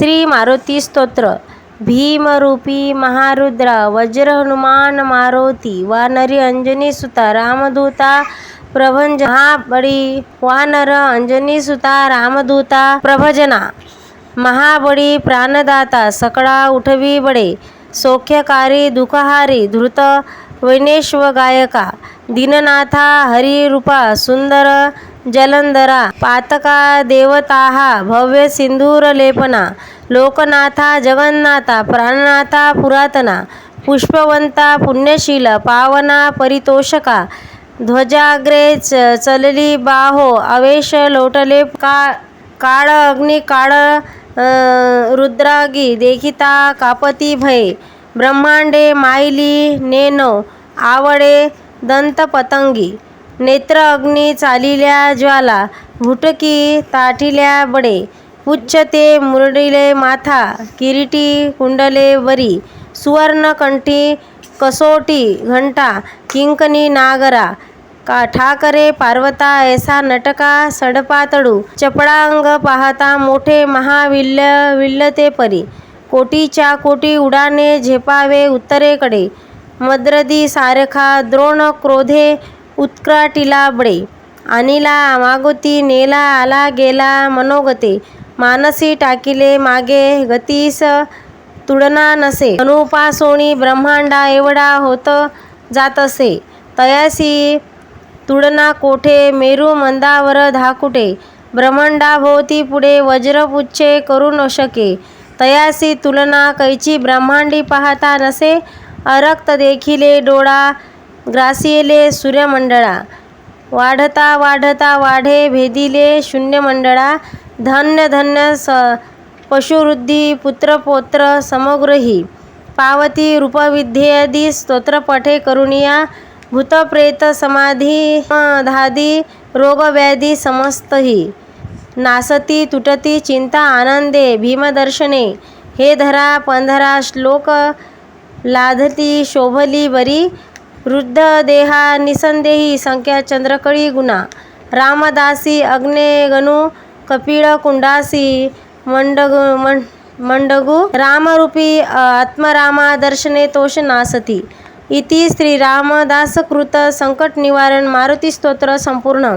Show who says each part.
Speaker 1: श्री मारुती स्तोत्र. भीमरूपी महारुद्र वज्र हनुमान मारुती वानरी अंजनी सुता रामदूता प्रभंज महाबळी वानर अंजनी सुता रामदूता प्रभजना महाबळी प्राणदाता सकळा उठवी बडे सौख्यकारी दुखहारी धृत वैनेश्व गायका दीननाथा हरिरूपा सुंदर जलंधरा पातका देवताहा भव्य सिंदूरलेपना लोकनाथा जगन्नाथा प्राणनाथा पुरातना पुष्पवंता पुण्यशील पावना परितोषका ध्वजाग्रे च चलली बाहो अवेश लोटले का काळ अग्नि काळ रुद्रागी देखिता कापती भय ब्रह्मांडे मायली नेनो आवडे दंत पतंगी नेत्र अग्नी चालिल्या ज्वाला भुटकी ताठिल्या बडे उच्चते मुरडिले माथा किरीटी कुंडले वरी सुवर्णकंठी कसोटी घंटा किंकणी नागरा का ठाकरे पार्वता ऐसा नटका सडपातळू चपळांग पाहता मोठे महाविल्य विल्लते परी कोटीच्या कोटी उडाने झेपावे उत्तरेकडे मद्रदी सारखा द्रोण क्रोधे उत्क्राटीला बडे. आणिला मागोती नेला आला गेला मनोगते. मानसी टाकिले मागे गतीस तुडना नसे. अनुपासोणी ब्रह्मांडा एवढा होत जातसे. तयासी तुडना कोठे मेरू मंदावर धाकुटे. ब्रह्मांडाभोवती पुढे वज्रपुच्छे करू न शके. तयासी तुलना कैची ब्रह्मांडी पाहता नसे. अरक्त देखिले डोळा ग्रासिएले सूर्यमंडळा वाढता वाढता वाढे भेदिले शून्यमंडळा धन्य धन्य स पशुवृद्धी पुत्रपौत्र समग्रही पावती रूपविद्येदी स्तोत्रपठे करुणिया भूतप्रेत समाधी धादी रोगव्याधी समस्तही. नासती तुटती चिंता आनंदे भीमदर्शने हे धरा पंधरा श्लोक लाधती शोभली बरी वृद्ध देहा निसंदेही संख्या चंद्रकळी गुणा. रामदासी अग्ने गणू कपिळ कुंडासी मंडगु मं मंडगु रामरूपी आत्मरामा दर्शने तोष नासती. इति श्री रामदासकृत संकट निवारण मारुती स्तोत्र संपूर्ण.